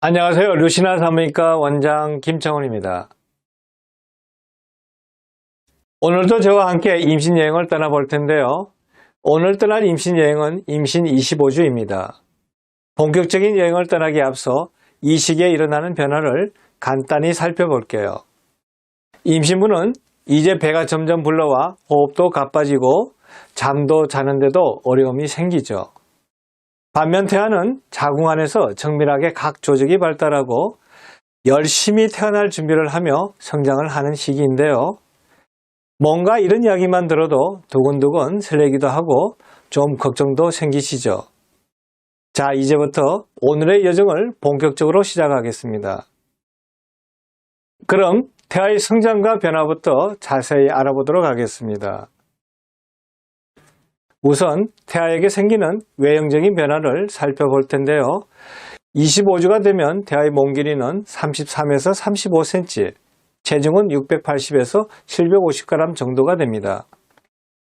안녕하세요. 루시나 사무니까 원장 김창훈입니다. 오늘도 저와 함께 임신 여행을 떠나볼 텐데요. 오늘 떠날 임신 여행은 임신 25주입니다. 본격적인 여행을 떠나기 앞서 이 시기에 일어나는 변화를 간단히 살펴볼게요. 임신부는 이제 배가 점점 불러와 호흡도 가빠지고 잠도 자는데도 어려움이 생기죠. 반면 태아는 자궁 안에서 정밀하게 각 조직이 발달하고 열심히 태어날 준비를 하며 성장을 하는 시기인데요. 뭔가 이런 이야기만 들어도 두근두근 설레기도 하고 좀 걱정도 생기시죠. 자, 이제부터 오늘의 여정을 본격적으로 시작하겠습니다. 그럼 태아의 성장과 변화부터 자세히 알아보도록 하겠습니다. 우선 태아에게 생기는 외형적인 변화를 살펴볼 텐데요. 25주가 되면 태아의 몸 길이는 33에서 35cm, 체중은 680에서 750g 정도가 됩니다.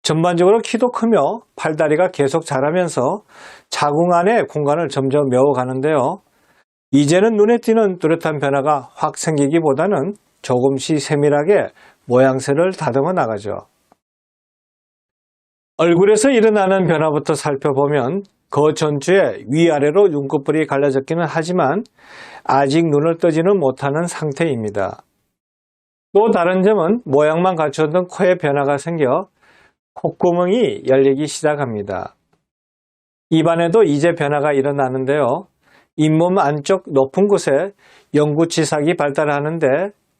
전반적으로 키도 크며 팔다리가 계속 자라면서 자궁 안의 공간을 점점 메워가는데요. 이제는 눈에 띄는 뚜렷한 변화가 확 생기기보다는 조금씩 세밀하게 모양새를 다듬어 나가죠. 얼굴에서 일어나는 변화부터 살펴보면 그 전주에 위아래로 눈꺼풀이 갈라졌기는 하지만 아직 눈을 뜨지는 못하는 상태입니다. 또 다른 점은 모양만 갖추었던 코에 변화가 생겨 콧구멍이 열리기 시작합니다. 입안에도 이제 변화가 일어나는데요. 잇몸 안쪽 높은 곳에 영구치삭이 발달하는데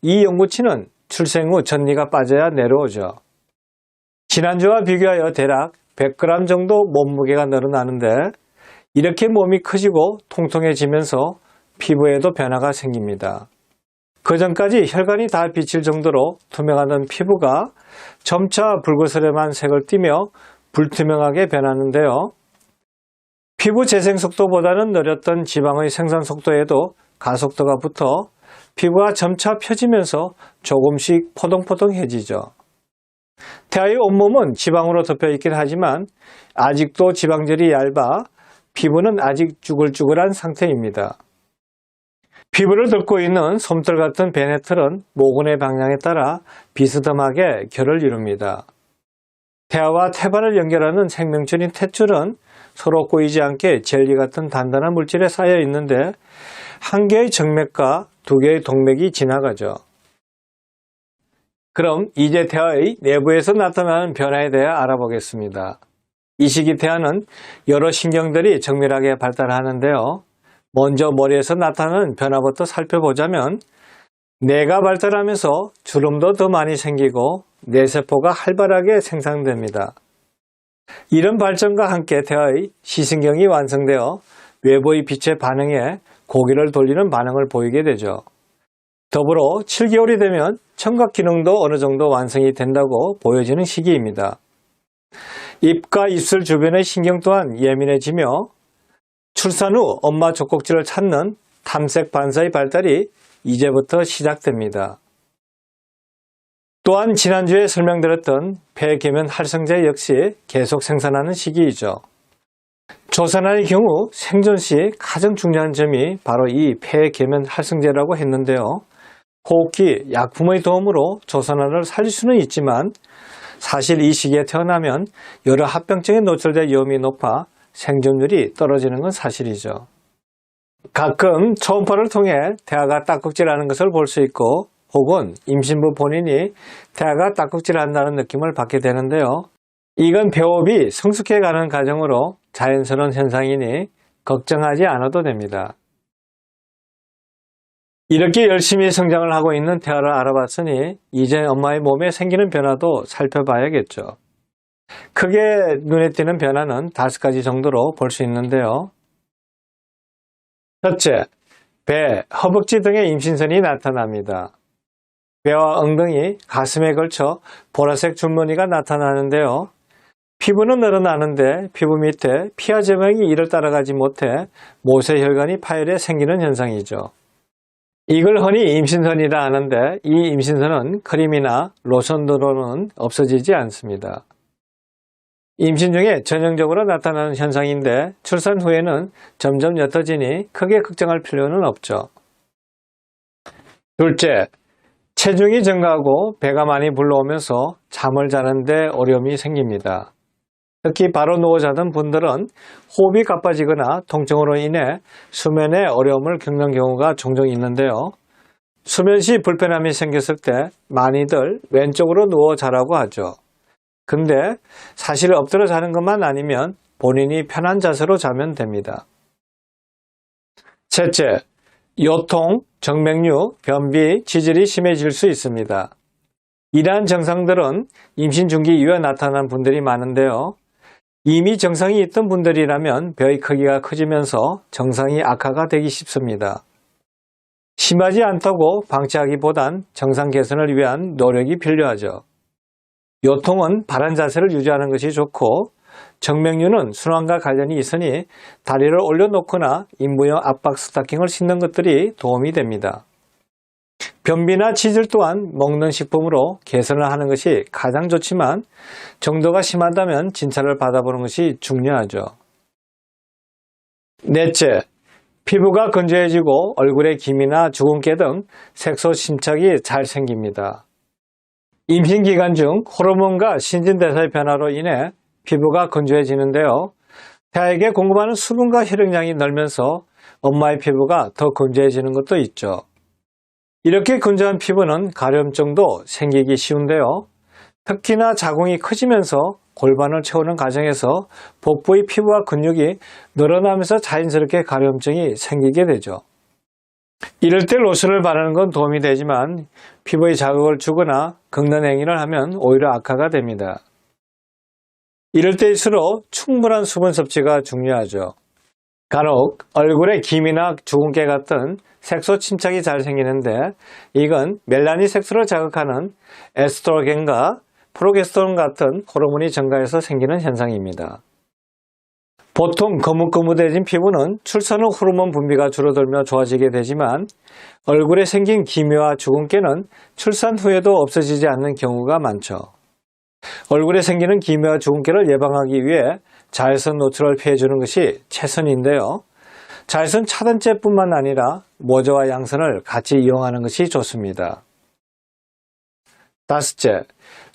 이 영구치는 출생 후 전니가 빠져야 내려오죠. 지난주와 비교하여 대략 100g 정도 몸무게가 늘어나는데 이렇게 몸이 커지고 통통해지면서 피부에도 변화가 생깁니다. 그 전까지 혈관이 다 비칠 정도로 투명하던 피부가 점차 붉은스름한 색을 띠며 불투명하게 변하는데요. 피부 재생 속도보다는 느렸던 지방의 생산 속도에도 가속도가 붙어 피부가 점차 펴지면서 조금씩 포동포동해지죠. 태아의 온몸은 지방으로 덮여 있긴 하지만 아직도 지방젤이 얇아 피부는 아직 쭈글쭈글한 상태입니다. 피부를 덮고 있는 솜털 같은 베네틀은 모근의 방향에 따라 비스듬하게 결을 이룹니다. 태아와 태반을 연결하는 생명줄인 탯줄은 서로 꼬이지 않게 젤리 같은 단단한 물질에 쌓여 있는데 한 개의 정맥과 두 개의 동맥이 지나가죠. 그럼 이제 태아의 내부에서 나타나는 변화에 대해 알아보겠습니다. 이 시기 태아는 여러 신경들이 정밀하게 발달하는데요. 먼저 머리에서 나타나는 변화부터 살펴보자면 뇌가 발달하면서 주름도 더 많이 생기고 뇌세포가 활발하게 생산됩니다. 이런 발전과 함께 태아의 시신경이 완성되어 외부의 빛에 반응해 고개를 돌리는 반응을 보이게 되죠. 더불어 7개월이 되면 청각 기능도 어느 정도 완성이 된다고 보여지는 시기입니다. 입과 입술 주변의 신경 또한 예민해지며 출산 후 엄마 젖꼭지를 찾는 탐색 반사의 발달이 이제부터 시작됩니다. 또한 지난주에 설명드렸던 폐계면 활성제 역시 계속 생산하는 시기이죠. 조산아의 경우 생존 시 가장 중요한 점이 바로 이 폐계면 활성제라고 했는데요. 호흡기, 약품의 도움으로 조산아를 살릴 수는 있지만 사실 이 시기에 태어나면 여러 합병증에 노출될 위험이 높아 생존율이 떨어지는 건 사실이죠. 가끔 초음파를 통해 태아가 딱꼭질하는 것을 볼 수 있고 혹은 임신부 본인이 태아가 딱꼭질한다는 느낌을 받게 되는데요. 이건 배호흡이 성숙해가는 과정으로 자연스러운 현상이니 걱정하지 않아도 됩니다. 이렇게 열심히 성장을 하고 있는 태아를 알아봤으니 이제 엄마의 몸에 생기는 변화도 살펴봐야겠죠. 크게 눈에 띄는 변화는 다섯 가지 정도로 볼 수 있는데요. 첫째, 배, 허벅지 등의 임신선이 나타납니다. 배와 엉덩이, 가슴에 걸쳐 보라색 줄무늬가 나타나는데요. 피부는 늘어나는데 피부 밑에 피하 제방이 이를 따라가지 못해 모세혈관이 파열해 생기는 현상이죠. 이걸 흔히 임신선이라 하는데 이 임신선은 크림이나 로션으로는 없어지지 않습니다. 임신 중에 전형적으로 나타나는 현상인데 출산 후에는 점점 옅어지니 크게 걱정할 필요는 없죠. 둘째, 체중이 증가하고 배가 많이 불러오면서 잠을 자는데 어려움이 생깁니다. 특히 바로 누워 자던 분들은 호흡이 가빠지거나 통증으로 인해 수면에 어려움을 겪는 경우가 종종 있는데요. 수면 시 불편함이 생겼을 때 많이들 왼쪽으로 누워 자라고 하죠. 근데 사실 엎드려 자는 것만 아니면 본인이 편한 자세로 자면 됩니다. 셋째, 요통, 정맥류, 변비, 지질이 심해질 수 있습니다. 이러한 증상들은 임신 중기 이후에 나타난 분들이 많은데요. 이미 정상이 있던 분들이라면 벼의 크기가 커지면서 정상이 악화가 되기 쉽습니다. 심하지 않다고 방치하기보단 정상 개선을 위한 노력이 필요하죠. 요통은 바른 자세를 유지하는 것이 좋고 정맥류는 순환과 관련이 있으니 다리를 올려놓거나 인부형 압박 스타킹을 신는 것들이 도움이 됩니다. 변비나 치질 또한 먹는 식품으로 개선을 하는 것이 가장 좋지만 정도가 심하다면 진찰을 받아보는 것이 중요하죠. 넷째, 피부가 건조해지고 얼굴에 기미나 주근깨 등 색소 침착이 잘 생깁니다. 임신 기간 중 호르몬과 신진대사의 변화로 인해 피부가 건조해지는데요. 태아에게 공급하는 수분과 혈액량이 늘면서 엄마의 피부가 더 건조해지는 것도 있죠. 이렇게 건조한 피부는 가려움증도 생기기 쉬운데요. 특히나 자궁이 커지면서 골반을 채우는 과정에서 복부의 피부와 근육이 늘어나면서 자연스럽게 가려움증이 생기게 되죠. 이럴 때 로션을 바르는 건 도움이 되지만 피부에 자극을 주거나 긁는 행위를 하면 오히려 악화가 됩니다. 이럴 때일수록 충분한 수분 섭취가 중요하죠. 간혹 얼굴에 기미나 주근깨 같은 색소 침착이 잘 생기는데 이건 멜라닌 색소를 자극하는 에스트로겐과 프로게스테론 같은 호르몬이 증가해서 생기는 현상입니다. 보통 거뭇거뭇해진 피부는 출산 후 호르몬 분비가 줄어들며 좋아지게 되지만 얼굴에 생긴 기미와 주근깨는 출산 후에도 없어지지 않는 경우가 많죠. 얼굴에 생기는 기미와 주근깨를 예방하기 위해 자외선 노출을 피해주는 것이 최선인데요. 자외선 차단제뿐만 아니라 모자와 양선을 같이 이용하는 것이 좋습니다. 다섯째,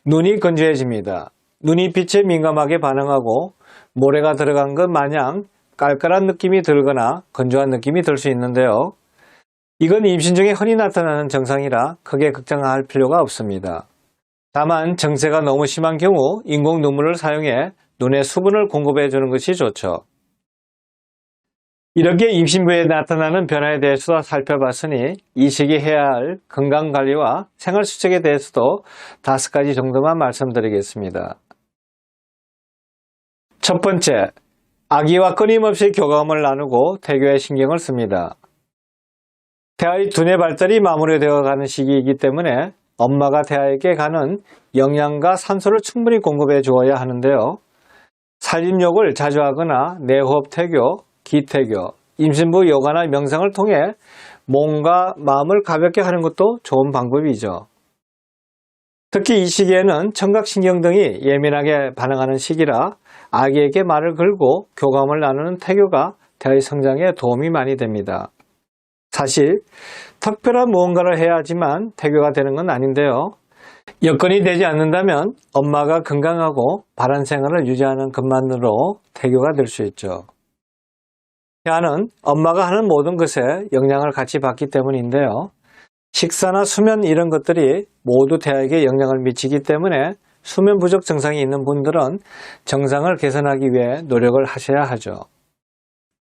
눈이 건조해집니다. 눈이 빛에 민감하게 반응하고 모래가 들어간 것 마냥 깔깔한 느낌이 들거나 건조한 느낌이 들 수 있는데요. 이건 임신 중에 흔히 나타나는 증상이라 크게 걱정할 필요가 없습니다. 다만 정세가 너무 심한 경우 인공 눈물을 사용해 눈에 수분을 공급해 주는 것이 좋죠. 이렇게 임신부에 나타나는 변화에 대해서 살펴봤으니 이 시기 해야 할 건강관리와 생활수칙에 대해서도 다섯 가지 정도만 말씀드리겠습니다. 첫 번째, 아기와 끊임없이 교감을 나누고 태교에 신경을 씁니다. 태아의 두뇌 발달이 마무리되어 가는 시기이기 때문에 엄마가 태아에게 가는 영양과 산소를 충분히 공급해 주어야 하는데요. 살림욕을 자주 하거나 내호흡 태교, 기태교, 임신부 요가나 명상을 통해 몸과 마음을 가볍게 하는 것도 좋은 방법이죠. 특히 이 시기에는 청각신경 등이 예민하게 반응하는 시기라 아기에게 말을 걸고 교감을 나누는 태교가 대의 성장에 도움이 많이 됩니다. 사실 특별한 무언가를 해야 하지만 태교가 되는 건 아닌데요. 여건이 되지 않는다면 엄마가 건강하고 바른 생활을 유지하는 것만으로 태교가 될 수 있죠. 태아는 엄마가 하는 모든 것에 영향을 같이 받기 때문인데요. 식사나 수면 이런 것들이 모두 태아에게 영향을 미치기 때문에 수면 부족 증상이 있는 분들은 정상을 개선하기 위해 노력을 하셔야 하죠.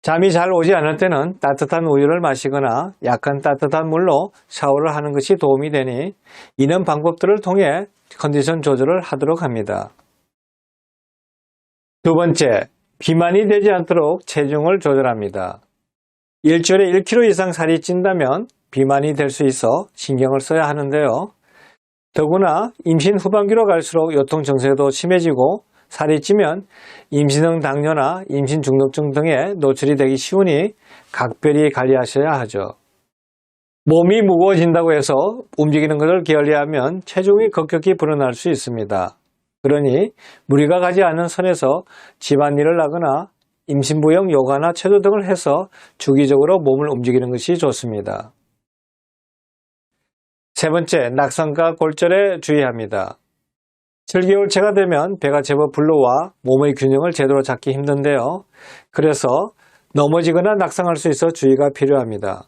잠이 잘 오지 않을 때는 따뜻한 우유를 마시거나 약간 따뜻한 물로 샤워를 하는 것이 도움이 되니 이런 방법들을 통해 컨디션 조절을 하도록 합니다. 두 번째, 비만이 되지 않도록 체중을 조절합니다. 일주일에 1kg 이상 살이 찐다면 비만이 될 수 있어 신경을 써야 하는데요. 더구나 임신 후반기로 갈수록 요통 증세도 심해지고 살이 찌면 임신형 당뇨나 임신 중독증 등에 노출이 되기 쉬우니 각별히 관리하셔야 하죠. 몸이 무거워진다고 해서 움직이는 것을 게을리하면 체중이 급격히 불어날 수 있습니다. 그러니 무리가 가지 않는 선에서 집안일을 하거나 임신부용 요가나 체조 등을 해서 주기적으로 몸을 움직이는 것이 좋습니다. 세 번째, 낙상과 골절에 주의합니다. 7개월째가 되면 배가 제법 불러와 몸의 균형을 제대로 잡기 힘든데요. 그래서 넘어지거나 낙상할 수 있어 주의가 필요합니다.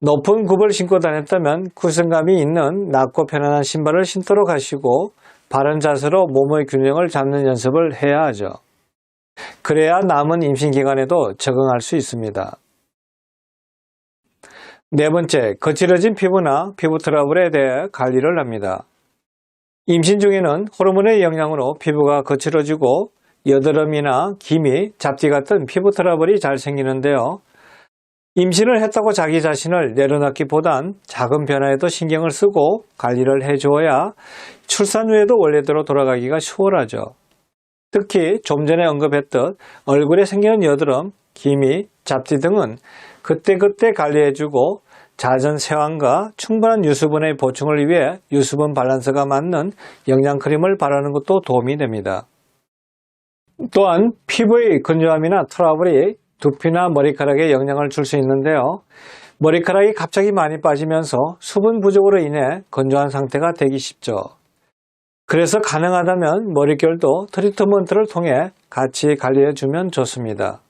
높은 굽을 신고 다녔다면 구성감이 있는 낮고 편안한 신발을 신도록 하시고 바른 자세로 몸의 균형을 잡는 연습을 해야 하죠. 그래야 남은 임신 기간에도 적응할 수 있습니다. 네 번째, 거칠어진 피부나 피부 트러블에 대해 관리를 합니다. 임신 중에는 호르몬의 영향으로 피부가 거칠어지고 여드름이나 기미, 잡티 같은 피부 트러블이 잘 생기는데요. 임신을 했다고 자기 자신을 내려놓기보단 작은 변화에도 신경을 쓰고 관리를 해주어야 출산 후에도 원래대로 돌아가기가 수월하죠. 특히 좀 전에 언급했듯 얼굴에 생기는 여드름, 기미, 잡티 등은 그때그때 관리해주고 잦은 세안과 충분한 유수분의 보충을 위해 유수분 밸런스가 맞는 영양 크림을 바르는 것도 도움이 됩니다. 또한 피부의 건조함이나 트러블이 두피나 머리카락에 영향을 줄 수 있는데요. 머리카락이 갑자기 많이 빠지면서 수분 부족으로 인해 건조한 상태가 되기 쉽죠. 그래서 가능하다면 머릿결도 트리트먼트를 통해 같이 관리해 주면 좋습니다.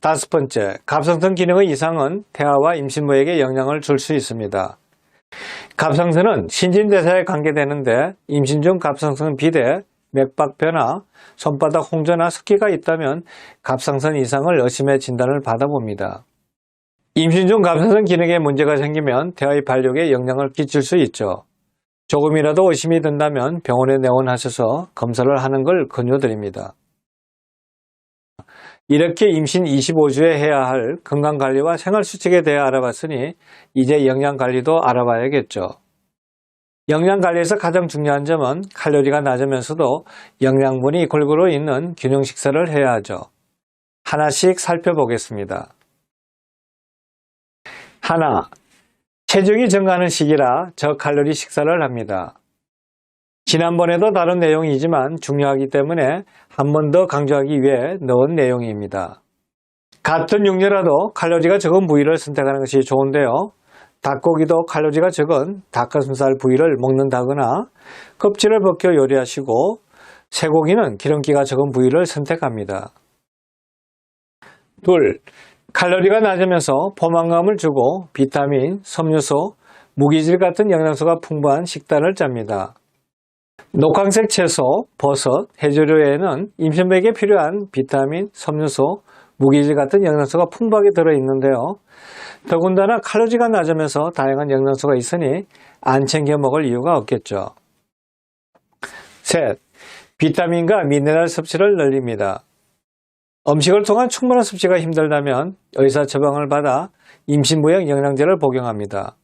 다섯 번째, 갑상선 기능의 이상은 태아와 임신부에게 영향을 줄 수 있습니다. 갑상선은 신진대사에 관계되는데 임신 중 갑상선 비대, 맥박 변화, 손바닥 홍조나 습기가 있다면 갑상선 이상을 의심해 진단을 받아봅니다. 임신 중 갑상선 기능에 문제가 생기면 태아의 발육에 영향을 끼칠 수 있죠. 조금이라도 의심이 든다면 병원에 내원하셔서 검사를 하는 걸 권유드립니다. 이렇게 임신 25주에 해야 할 건강관리와 생활수칙에 대해 알아봤으니 이제 영양관리도 알아봐야겠죠. 영양관리에서 가장 중요한 점은 칼로리가 낮으면서도 영양분이 골고루 있는 균형 식사를 해야 하죠. 하나씩 살펴보겠습니다. 하나, 체중이 증가하는 시기라 저칼로리 식사를 합니다. 지난번에도 다룬 내용이지만 중요하기 때문에 한 번 더 강조하기 위해 넣은 내용입니다. 같은 육류라도 칼로리가 적은 부위를 선택하는 것이 좋은데요. 닭고기도 칼로리가 적은 닭가슴살 부위를 먹는다거나 껍질을 벗겨 요리하시고 쇠고기는 기름기가 적은 부위를 선택합니다. 둘, 칼로리가 낮으면서 포만감을 주고 비타민, 섬유소, 무기질 같은 영양소가 풍부한 식단을 짭니다. 녹황색 채소, 버섯, 해조류에는 임신부에게 필요한 비타민, 섬유소, 무기질 같은 영양소가 풍부하게 들어있는데요. 더군다나 칼로리가 낮으면서 다양한 영양소가 있으니 안 챙겨 먹을 이유가 없겠죠. 셋, 비타민과 미네랄 섭취를 늘립니다. 음식을 통한 충분한 섭취가 힘들다면 의사 처방을 받아 임신부용 영양제를 복용합니다.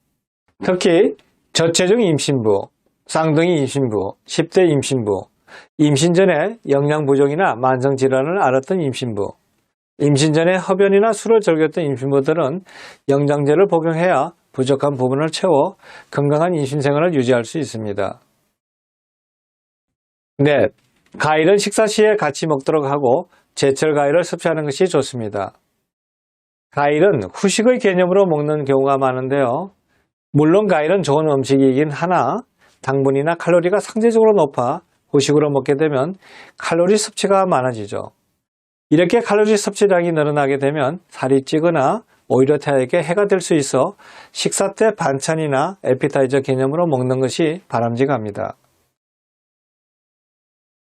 특히 저체중 임신부, 쌍둥이 임신부, 10대 임신부, 임신 전에 영양 부족이나 만성 질환을 앓았던 임신부, 임신 전에 흡연이나 술을 즐겼던 임신부들은 영양제를 복용해야 부족한 부분을 채워 건강한 임신 생활을 유지할 수 있습니다. 넷, 과일은 식사 시에 같이 먹도록 하고 제철 과일을 섭취하는 것이 좋습니다. 과일은 후식의 개념으로 먹는 경우가 많은데요. 물론 과일은 좋은 음식이긴 하나 당분이나 칼로리가 상대적으로 높아 후식으로 먹게 되면 칼로리 섭취가 많아지죠. 이렇게 칼로리 섭취량이 늘어나게 되면 살이 찌거나 오히려 태아에게 해가 될 수 있어 식사 때 반찬이나 에피타이저 개념으로 먹는 것이 바람직합니다.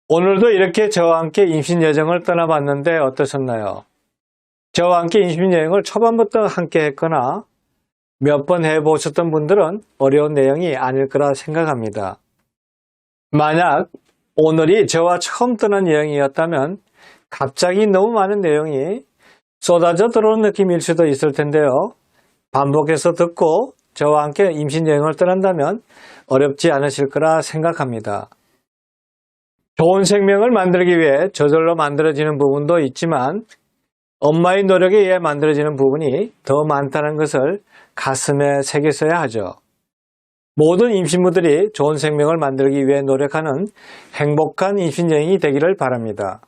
오늘도 이렇게 저와 함께 임신 여정을 떠나봤는데 어떠셨나요? 저와 함께 임신 여행을 초반부터 함께 했거나 몇 번 해보셨던 분들은 어려운 내용이 아닐 거라 생각합니다. 만약 오늘이 저와 처음 떠난 여행이었다면 갑자기 너무 많은 내용이 쏟아져 들어오는 느낌일 수도 있을 텐데요. 반복해서 듣고 저와 함께 임신 여행을 떠난다면 어렵지 않으실 거라 생각합니다. 좋은 생명을 만들기 위해 저절로 만들어지는 부분도 있지만 엄마의 노력에 의해 만들어지는 부분이 더 많다는 것을 가슴에 새겼어야 하죠. 모든 임신부들이 좋은 생명을 만들기 위해 노력하는 행복한 임신 여행이 되기를 바랍니다.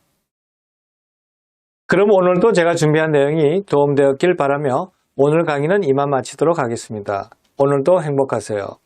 그럼 오늘도 제가 준비한 내용이 도움되었길 바라며 오늘 강의는 이만 마치도록 하겠습니다. 오늘도 행복하세요.